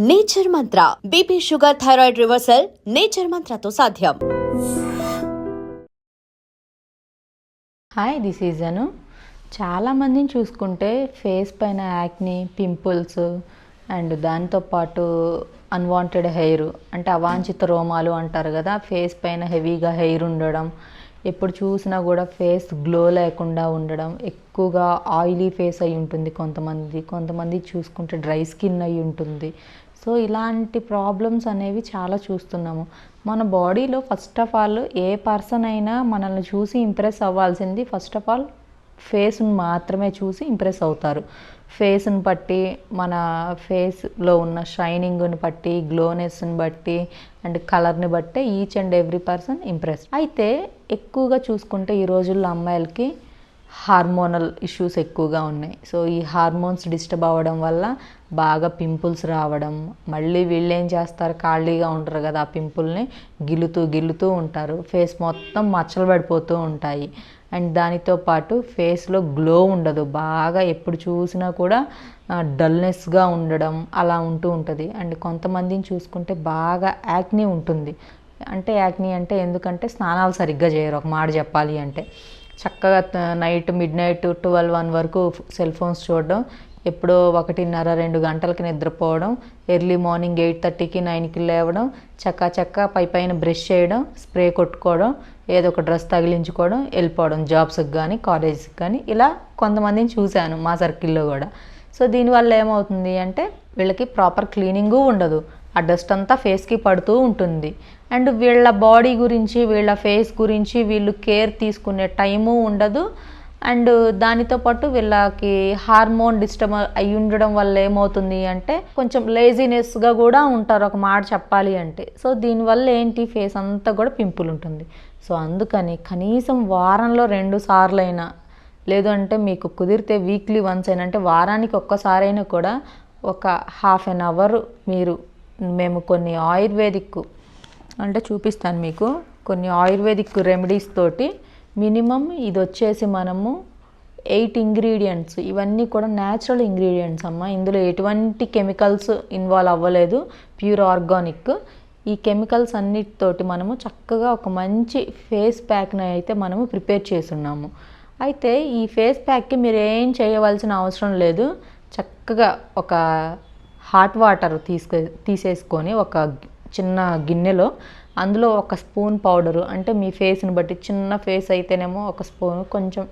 Nature Mantra. BP sugar thyroid reversal Nature మంత్రతో సాధ్యం. Hi this is Anu. చాలామందిని చూసుకుంటే face పైన యాక్ని పింపుల్స్ అండ్ దాంతోపాటు అన్వాంటెడ్ హెయిర్ అంటే అవాంఛిత రోమాలు అంటారు కదా ఫేస్ పైన హెవీగా హెయిర్ ఉండడం ఎప్పుడు చూసినా కూడా ఫేస్ గ్లో లేకుండా ఉండడం ఎక్కువగా ఆయిలీ ఫేస్ అయి ఉంటుంది కొంతమంది. కొంతమంది చూసుకుంటే డ్రై స్కిన్ అయి ఉంటుంది. సో ఇలాంటి ప్రాబ్లమ్స్ అనేవి చాలా చూస్తున్నాము. మన బాడీలో first of all a person అయినా మనల్ని చూసి ఇంప్రెస్ అవ్వాల్సింది ఫస్ట్ ఆఫ్ ఆల్ ఫేస్ని మాత్రమే చూసి ఇంప్రెస్ అవుతారు. ఫేస్ని బట్టి మన ఫేస్లో ఉన్న షైనింగ్ని బట్టి గ్లోనెస్ని బట్టి అండ్ కలర్ని బట్టి each and every person impress అయితే ఎక్కువగా చూసుకుంటే ఈ రోజుల్లో అమ్మాయిలకి హార్మోనల్ ఇష్యూస్ ఎక్కువగా ఉన్నాయి. సో ఈ హార్మోన్స్ డిస్టర్బ్ అవ్వడం వల్ల బాగా పింపుల్స్ రావడం మళ్ళీ వీళ్ళు ఏం చేస్తారు? ఖాళీగా ఉంటారు కదా ఆ పింపుల్ని. గిల్లుతూ గిల్లుతూ ఉంటారు. ఫేస్ మొత్తం మచ్చలు పడిపోతూ ఉంటాయి. అండ్ దానితో పాటు ఫేస్లో గ్లో ఉండదు. బాగా ఎప్పుడు చూసినా కూడా డల్నెస్గా ఉండడం అలా ఉంటూ ఉంటుంది. అండ్ కొంతమందిని చూసుకుంటే బాగా యాక్నీ ఉంటుంది. అంటే యాక్నీ అంటే ఎందుకంటే స్నానాలు సరిగ్గా చేయరు. ఒక మాట చెప్పాలి అంటే. చక్కగా night midnight twelve one వరకు సెల్ ఫోన్స్ చూడడం ఎప్పుడో ఒకటిన్నర రెండు గంటలకి నిద్రపోవడం ఎర్లీ మార్నింగ్ ఎయిట్ థర్టీకి నైన్కి లేవడం చక్కా చక్క పై పైన బ్రష్ చేయడం స్ప్రే కొట్టుకోవడం ఏదో ఒక డ్రెస్ తగిలించుకోవడం వెళ్ళిపోవడం జాబ్స్కి కానీ కాలేజ్కి కానీ ఇలా కొంతమందిని చూశాను మా సర్కిల్లో కూడా. సో దీనివల్ల ఏమవుతుంది అంటే వీళ్ళకి ప్రాపర్ క్లీనింగు ఉండదు. ఆ డస్ట్ అంతా ఫేస్కి పడుతూ ఉంటుంది. అండ్ వీళ్ళ బాడీ గురించి వీళ్ళ ఫేస్ గురించి వీళ్ళు కేర్ తీసుకునే టైము ఉండదు. అండ్ దానితో పాటు వీళ్ళకి హార్మోన్ డిస్టర్బ్ అయి ఉండడం వల్ల ఏమవుతుంది అంటే కొంచెం లేజినెస్గా కూడా ఉంటారు ఒక మాట చెప్పాలి అంటే. సో దీనివల్ల ఏంటి? ఫేస్ అంతా కూడా పింపుల్ ఉంటుంది. సో అందుకని కనీసం వారంలో రెండు సార్లైనా లేదు అంటే మీకు కుదిరితే వీక్లీ వన్స్ అయినా అంటే వారానికి ఒక్కసారైనా కూడా ఒక హాఫ్ అన్ అవర్ మీరు మేము కొన్ని ఆయుర్వేదిక్ అంటే చూపిస్తాను మీకు. కొన్ని ఆయుర్వేదిక్ రెమెడీస్ తోటి మినిమం ఇది వచ్చేసి మనము ఎయిట్ ఇంగ్రీడియంట్స్ ఇవన్నీ కూడా న్యాచురల్ ఇంగ్రీడియంట్స్ అమ్మ. ఇందులో ఎటువంటి కెమికల్స్ ఇన్వాల్వ్ అవ్వలేదు. ప్యూర్ ఆర్గానిక్ ఈ కెమికల్స్ అన్నిటితోటి మనము చక్కగా ఒక మంచి ఫేస్ ప్యాక్ని అయితే మనము ప్రిపేర్ చేస్తున్నాము. అయితే ఈ ఫేస్ ప్యాక్కి మీరు ఏం చేయవలసిన అవసరం లేదు. చక్కగా ఒక హాట్ వాటర్ తీసుకు తీసేసుకొని ఒక చిన్న గిన్నెలో అందులో ఒక స్పూన్ పౌడరు. అంటే మీ ఫేస్ని బట్టి చిన్న ఫేస్ అయితేనేమో ఒక స్పూన్ కొంచెం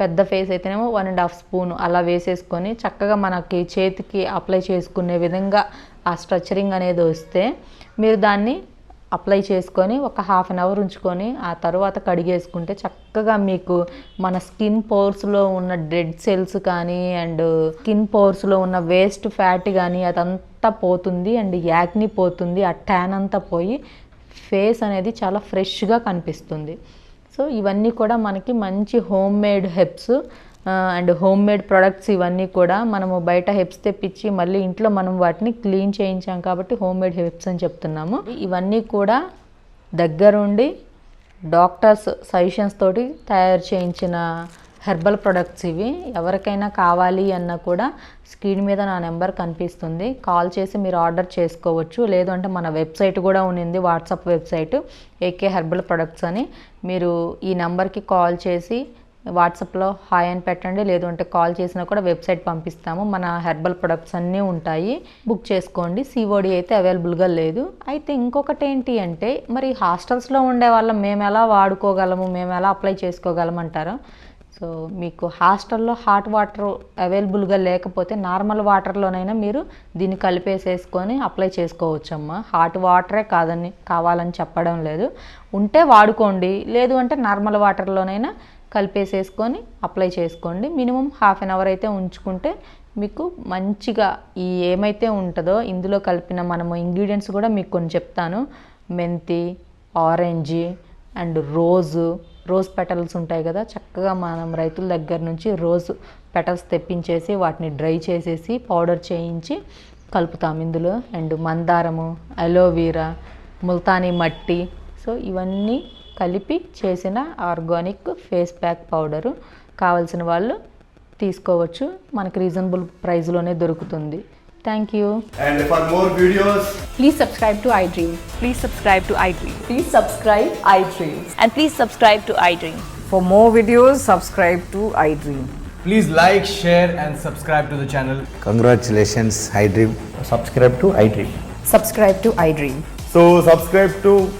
పెద్ద ఫేస్ అయితేనేమో వన్ అండ్ హాఫ్ స్పూన్ అలా వేసేసుకొని చక్కగా మనకి చేతికి అప్లై చేసుకునే విధంగా ఆ స్ట్రక్చరింగ్ అనేది వస్తే మీరు దాన్ని అప్లై చేసుకొని ఒక హాఫ్ అన్ అవర్ ఉంచుకొని ఆ తర్వాత కడిగేసుకుంటే చక్కగా మీకు మన స్కిన్ పోర్స్లో ఉన్న డెడ్ సెల్స్ కానీ అండ్ స్కిన్ పోర్స్లో ఉన్న వేస్ట్ ఫ్యాట్ కానీ అదంతా పోతుంది అండ్ యాక్ని పోతుంది ఆ ట్యాన్ అంతా పోయి ఫేస్ అనేది చాలా ఫ్రెష్గా కనిపిస్తుంది. సో ఇవన్నీ కూడా మనకి మంచి homemade herbs and homemade products ఇవన్నీ కూడా మనము బయట హెప్స్ తెప్పించి మళ్ళీ ఇంట్లో మనం వాటిని క్లీన్ చేయించాం కాబట్టి హోమ్ మేడ్ హెబ్స్ అని చెప్తున్నాము. ఇవన్నీ కూడా దగ్గరుండి డాక్టర్స్ సజెషన్స్ తోటి తయారు చేయించిన హెర్బల్ ప్రొడక్ట్స్ ఇవి. ఎవరికైనా కావాలి అన్నా కూడా స్క్రీన్ మీద నా నెంబర్ కనిపిస్తుంది. కాల్ చేసి మీరు ఆర్డర్ చేసుకోవచ్చు. లేదు అంటే మన వెబ్సైట్ కూడా ఉన్నింది WhatsApp website AK herbal products అని. మీరు ఈ నెంబర్కి కాల్ చేసి వాట్సాప్లో హాయ్ అని పెట్టండి లేదు అంటే కాల్ చేసినా కూడా వెబ్సైట్ పంపిస్తాము. మన హెర్బల్ ప్రొడక్ట్స్ అన్నీ ఉంటాయి. బుక్ చేసుకోండి. సిఓడి అయితే అవైలబుల్గా లేదు. అయితే ఇంకొకటి ఏంటి అంటే మరి హాస్టల్స్లో ఉండే వాళ్ళం మేము ఎలా వాడుకోగలము మేము ఎలా అప్లై చేసుకోగలమంటారు సో మీకు హాస్టల్లో హాట్ వాటర్ అవైలబుల్గా లేకపోతే నార్మల్ వాటర్లోనైనా మీరు దీన్ని కలిపేసేసుకొని అప్లై చేసుకోవచ్చమ్మా. హాట్ వాటరే కాదని కావాలని చెప్పడం లేదు. ఉంటే వాడుకోండి. లేదు అంటే నార్మల్ వాటర్లోనైనా కలిపేసేసుకొని అప్లై చేసుకోండి. మినిమం హాఫ్ అన్ అవర్ అయితే ఉంచుకుంటే మీకు మంచిగా ఈ ఏమైతే ఉంటుందో ఇందులో కలిపిన మనము ఇంగ్రీడియంట్స్ కూడా మీకు కొన్ని చెప్తాను. మెంతి ఆరెంజ్ అండ్ రోజు. రోజ్ పెటల్స్ ఉంటాయి కదా చక్కగా మనం రైతుల దగ్గర నుంచి రోజు పెటల్స్ తెప్పించేసి వాటిని డ్రై చేసేసి పౌడర్ చేయించి కలుపుతాం ఇందులో. అండ్ మందారము అలోవీరా ముల్తానీ మట్టి. సో ఇవన్నీ కలిపి చేసిన ఆర్గానిక్ ఫేస్ ప్యాక్ పౌడరు కావాల్సిన వాళ్ళు తీసుకోవచ్చు మనకి రీజనబుల్ ప్రైస్లోనే దొరుకుతుంది thank you And for more videos, Please subscribe to iDream. Please subscribe to iDream. Please subscribe iDreams. And please subscribe to iDream. For more videos, subscribe to iDream. Please like, share, and subscribe to the channel. Congratulations, iDream. Subscribe to iDream. Subscribe to iDream. so subscribe to iDream Media. I